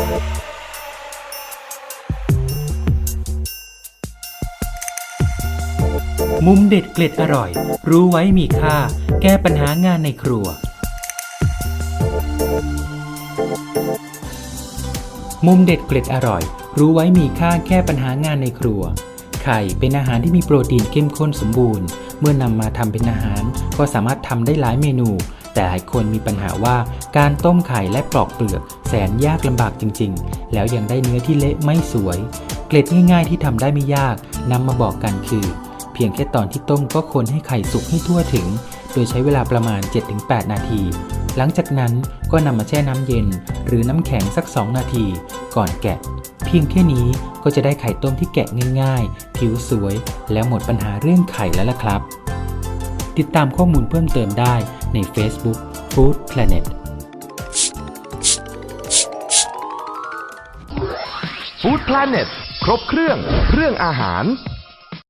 มุมเด็ดเกล็ดอร่อย รู้ไว้มีค่า แก้ปัญหางานในครัว มุมเด็ดเกล็ดอร่อย รู้ไว้มีค่าแก้ปัญหางานในครัว ไข่เป็นอาหารที่มีโปรตีนเข้มข้นสมบูรณ์ เมื่อนำมาทำเป็นอาหารก็สามารถทำได้หลายเมนู แต่หลายคนมีปัญหาว่าการต้มไข่และปลอกเปลือก แสนยากลำบากจริง ๆ แล้วยังได้เนื้อที่เละไม่สวย เกล็ดง่ายๆที่ทำได้ไม่ยากนำมาบอกกันคือ เพียงแค่ตอนที่ต้มก็คนให้ไข่สุกให้ทั่วถึง โดยใช้เวลาประมาณ 7-8 นาที หลังจากนั้นก็นำมาแช่น้ำเย็น หรือน้ำแข็งสัก 2 นาที ก่อนแกะ เพียงแค่นี้ก็จะได้ไข่ต้มที่แกะง่ายๆ ผิวสวย แล้วหมดปัญหาเรื่องไข่แล้วล่ะครับ ติดตามข้อมูลเพิ่มเติมได้ ใน Facebook Food Planet Food Planet ครบเครื่อง เรื่องอาหาร